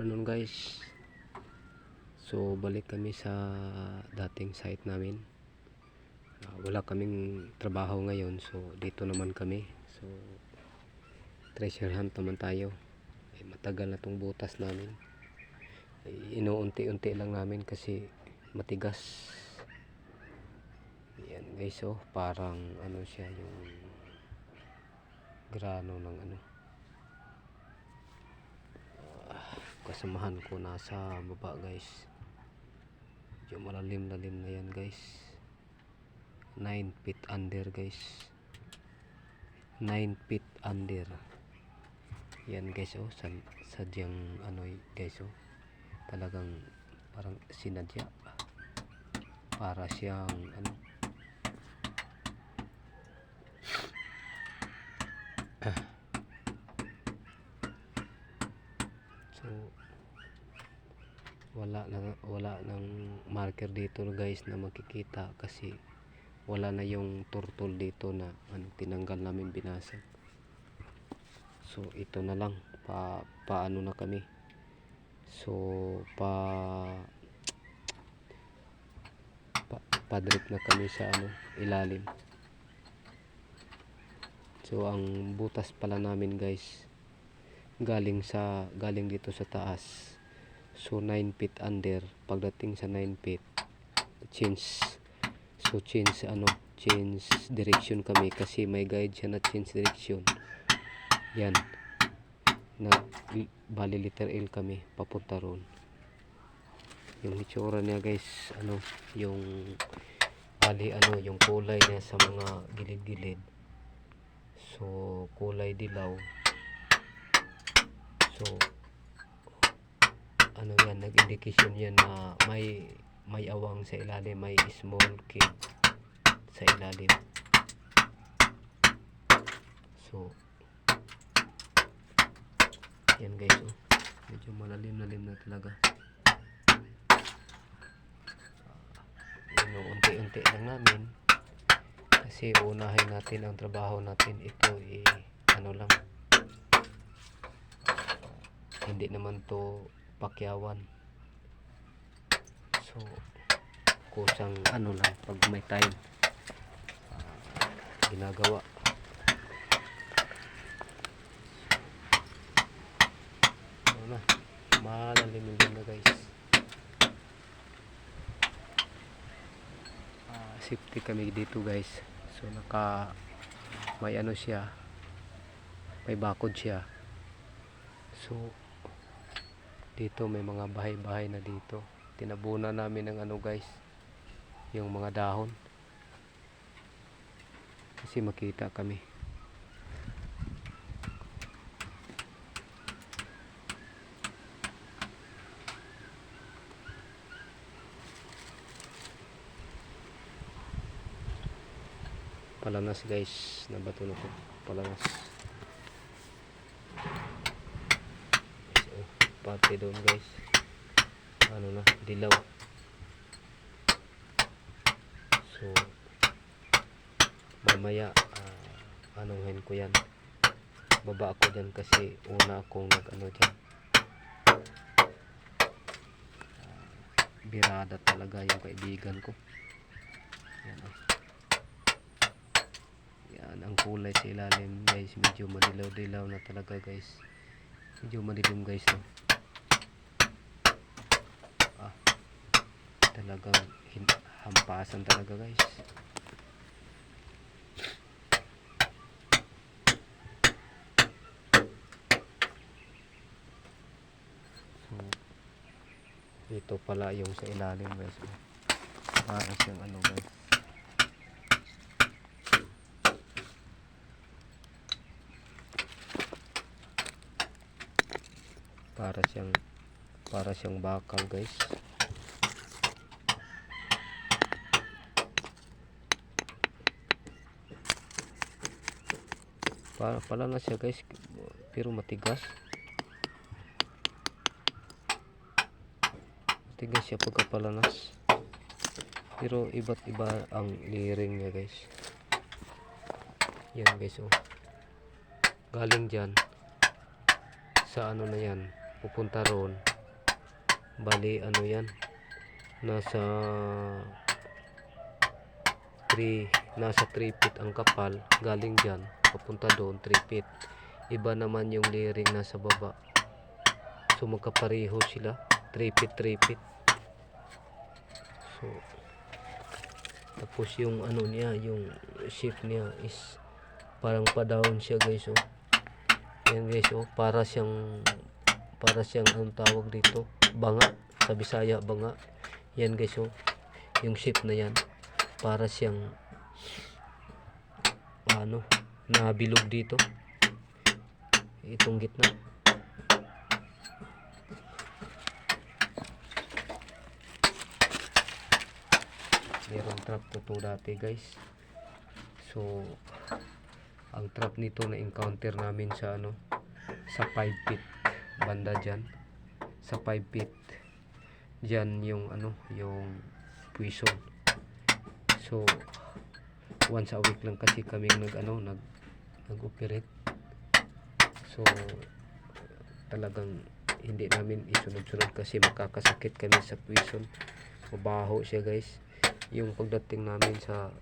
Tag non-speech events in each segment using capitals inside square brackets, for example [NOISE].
afternoon guys. So balik kami sa dating site namin. Ah, Wala kaming trabaho ngayon so dito naman kami. So treasure hunt naman tayo. Eh, Matagal na tong butas namin. Eh, Inuunti-unti lang namin kasi matigas. Yan guys oh. Parang ano siya yung grano ng ano kasamahan ko nasa baba guys. Yung malalim-lalim na yan guys. 9 feet under guys. 9 feet under. Yan guys oh. Sad sadyang ano guys oh. Talagang parang sinadya. Para siyang ano. So wala na wala nang marker dito guys na makikita kasi wala na yung turtle dito na ano, tinanggal namin binasag so ito na lang pa paano na kami? So pa pa, padrip na kami sa ano ilalim. So ang butas pala namin guys galing sa galing dito sa taas so 9 feet under. Pagdating sa 9 feet change so change ano change direction kami kasi may guide siya na change direction. Yan. Na li- bali letter L kami papunta ron. Yung itsura niya guys ano yung bali ano yung kulay niya sa mga gilid-gilid. So kulay dilaw. So ano yan nag-indication yan na may may awang sa ilalim may small kid sa ilalim. So yan guys oh. medyo malalim-lalim na talaga. Uh, unti-unti lang namin. Kasi unahin natin ang trabaho natin. Ito eh ano lang. Hindi naman to pakyawan so kusang ano lang pag may time ah, ginagawa. Ano na malalim din na guys. Ah, safety kami dito guys. So naka may ano siya may bakod siya. So dito may mga bahay-bahay na dito. Tinabunan namin ng ano guys yung mga dahon. Kasi makita kami. Palanas guys. Nabato na ko palanas so, pati doon guys. Ano na dilaw. So mamaya uh, anonghin ko yan. Baba ako dyan kasi una akong nag ano dyan. Ah, birada talaga yung kaibigan ko. Yan oh. yan ang kulay sa ilalim guys. Medyo madilaw dilaw na talaga guys. Medyo madilim guys no ah, talagang hampasan talaga guys. So ito pala yung sa ilalim guys. Oh. para siyang ano guys. Para siyang para siyang bakal guys para pala na siya guys. Pero matigas. Matigas siya pagkapalanas pero iba't iba ang liring niya guys. Yan guys oh. Galing dyan. Sa ano na yan? Pupunta roon. Bali ano yan? Nasa 3 nasa 3 feet ang kapal. Galing dyan papunta doon 3 feet. Iba naman yung layering nasa baba. So magkapareho sila. 3 feet 3 feet. So tapos yung ano niya yung shape niya is parang pa down siya guys oh. Yan guys oh. Para siyang para siyang anong tawag dito? Banga. Sa Bisaya banga. Yan guys oh. Yung shape na yan. Para siyang ano nabilog dito. Itong gitna. Meron trap to to dati guys. So ang trap nito na encounter namin sa ano sa 5 feet banda dyan. Sa 5 feet dyan yung ano yung puison. So once a week lang kasi kami nag ano nag nag operate so talagang hindi namin isunod-sunod kasi makakasakit kami sa puison mabaho siya guys. Yung pagdating namin sa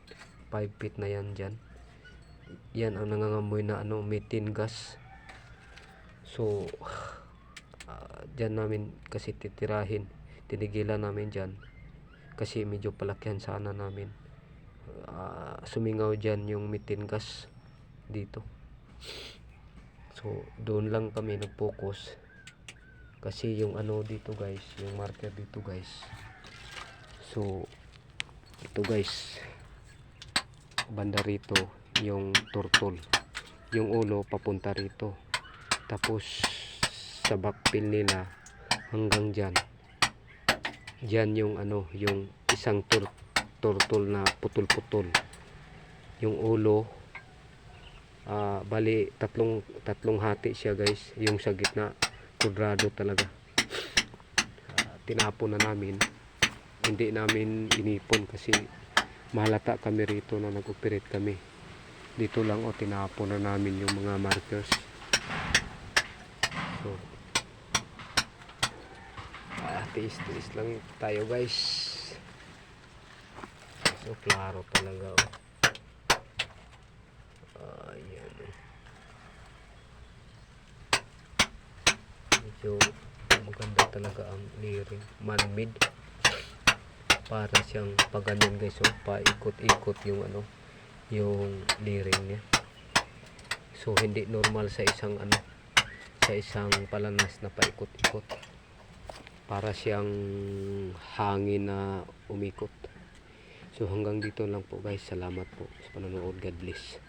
5 feet na yan dyan yan ang nangangamoy na ano methane gas. So [SIGHS] ah, dyan namin kasi titirahin. Tinigilan namin dyan kasi medyo palakihan sana namin. Ah, sumingaw dyan yung methane gas dito. So doon lang kami nag-focus. Kasi yung ano dito guys yung marker dito guys. So ito guys. Banda rito yung turtle. Yung ulo papunta rito. Tapos sa backfill nila hanggang dyan. Dyan yung ano yung isang tur turtle na putol-putol. Yung ulo ah bali tatlong tatlong hati siya guys. Yung sa gitna kudrado talaga. Ah, tinapon na namin. Hindi namin inipon kasi mahalata kami rito na nag-operate kami. Dito lang o tinapon na namin yung mga markers. So ah, tiis-tiis lang tayo guys. So klaro talaga oh. ayan oh. Medyo maganda talaga ang layering man-made. Para siyang pag ganyan guys oh, paikot-ikot yung ano yung layering niya. So hindi normal sa isang ano sa isang palanas na paikot-ikot. Para siyang hangin na umikot. So hanggang dito lang po guys. Salamat po sa panonood. God bless